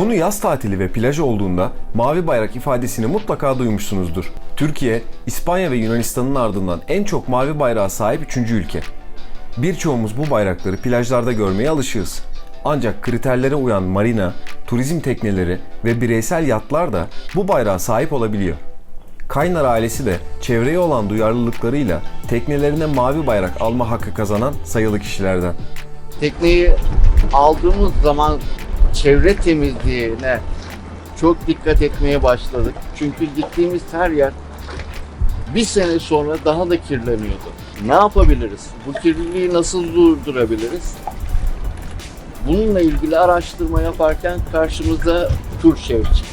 Konu yaz tatili ve plaj olduğunda mavi bayrak ifadesini mutlaka duymuşsunuzdur. Türkiye, İspanya ve Yunanistan'ın ardından en çok mavi bayrağa sahip üçüncü ülke. Birçoğumuz bu bayrakları plajlarda görmeye alışığız. Ancak kriterlere uyan marina, turizm tekneleri ve bireysel yatlar da bu bayrağa sahip olabiliyor. Kaynar ailesi de çevreye olan duyarlılıklarıyla teknelerine mavi bayrak alma hakkı kazanan sayılı kişilerden. Tekneyi aldığımız zaman çevre temizliğine çok dikkat etmeye başladık. Çünkü gittiğimiz her yer bir sene sonra daha da kirleniyordu. Ne yapabiliriz? Bu kirliliği nasıl durdurabiliriz? Bununla ilgili araştırma yaparken karşımıza Turşev çıktı.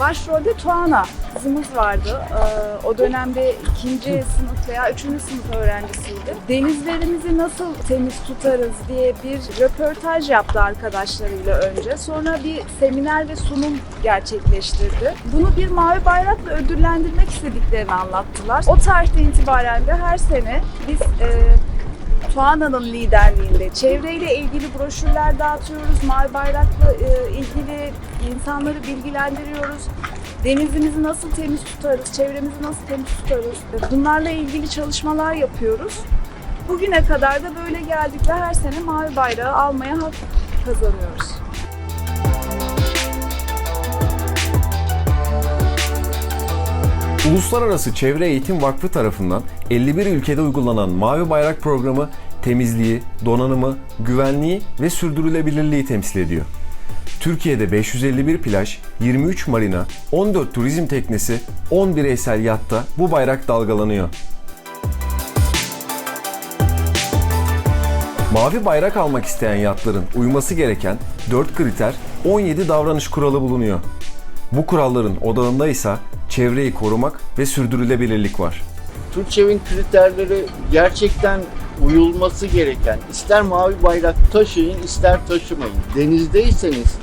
Başrolde Tuana kızımız vardı. Ee, o dönemde ikinci sınıf veya üçüncü sınıf öğrencisiydi. Denizlerimizi nasıl temiz tutarız diye bir röportaj yaptı arkadaşlarıyla önce. Sonra bir seminer ve sunum gerçekleştirdi. Bunu bir mavi bayrakla ödüllendirmek istediklerini anlattılar. O tarihten itibaren de her sene biz e, Tuana'nın liderliğinde çevreyle ilgili broşürler dağıtıyoruz. Mavi Bayrak'la e, ilgili insanları bilgilendiriyoruz. Denizimizi nasıl temiz tutarız, çevremizi nasıl temiz tutarız. Bunlarla ilgili çalışmalar yapıyoruz. Bugüne kadar da böyle geldik ve her sene Mavi Bayrağı almaya hak kazanıyoruz. Uluslararası Çevre Eğitim Vakfı tarafından 51 ülkede uygulanan Mavi Bayrak programı temizliği, donanımı, güvenliği ve sürdürülebilirliği temsil ediyor. Türkiye'de 551 plaj, 23 marina, 14 turizm teknesi, 10 bireysel yatta bu bayrak dalgalanıyor. Mavi bayrak almak isteyen yatların uyması gereken 4 kriter, 17 davranış kuralı bulunuyor. Bu kuralların odağında ise çevreyi korumak ve sürdürülebilirlik var. Turçev'in kriterleri gerçekten uyulması gereken, ister mavi bayrak taşıyın ister taşımayın. Denizdeyseniz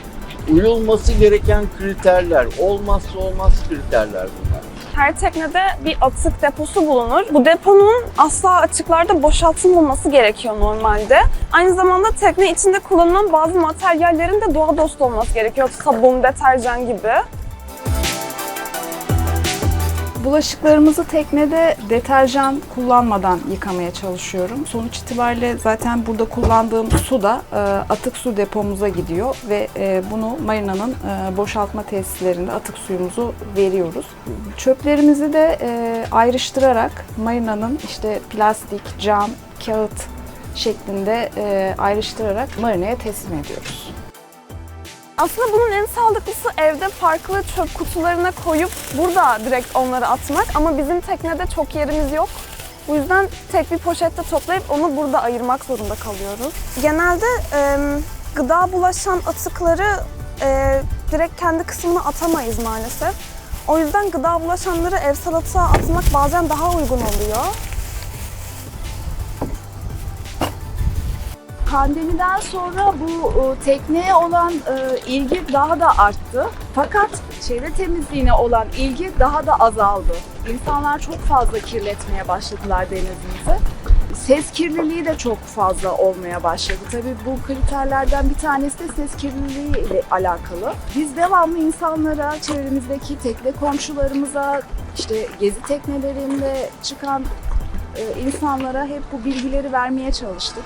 uyulması gereken kriterler, olmazsa olmaz kriterler bunlar. Her teknede bir atık deposu bulunur. Bu deponun asla açıklarda boşaltılmaması gerekiyor normalde. Aynı zamanda tekne içinde kullanılan bazı materyallerin de doğa dostu olması gerekiyor. Sabun, deterjan gibi. Bulaşıklarımızı teknede deterjan kullanmadan yıkamaya çalışıyorum. Sonuç itibariyle zaten burada kullandığım su da e, atık su depomuza gidiyor ve e, bunu marinanın e, boşaltma tesislerinde atık suyumuzu veriyoruz. Çöplerimizi de ayrıştırarak marinanın işte plastik, cam, kağıt şeklinde ayrıştırarak marinaya teslim ediyoruz. Aslında bunun en sağlıklısı evde farklı çöp kutularına koyup burada direkt onları atmak. Ama bizim teknede çok yerimiz yok. Bu yüzden tek bir poşette toplayıp onu burada ayırmak zorunda kalıyoruz. Genelde e, gıda bulaşan atıkları e, direkt kendi kısmına atamayız maalesef. O yüzden gıda bulaşanları ev salataya atmak bazen daha uygun oluyor. Pandemiden sonra bu e, tekneye olan e, ilgi daha da arttı. Fakat çevre temizliğine olan ilgi daha da azaldı. İnsanlar çok fazla kirletmeye başladılar denizimizi. Ses kirliliği de çok fazla olmaya başladı. Tabii bu kriterlerden bir tanesi de ses kirliliği ile alakalı. Biz devamlı insanlara, çevremizdeki tekne komşularımıza, işte gezi teknelerinde çıkan e, insanlara hep bu bilgileri vermeye çalıştık.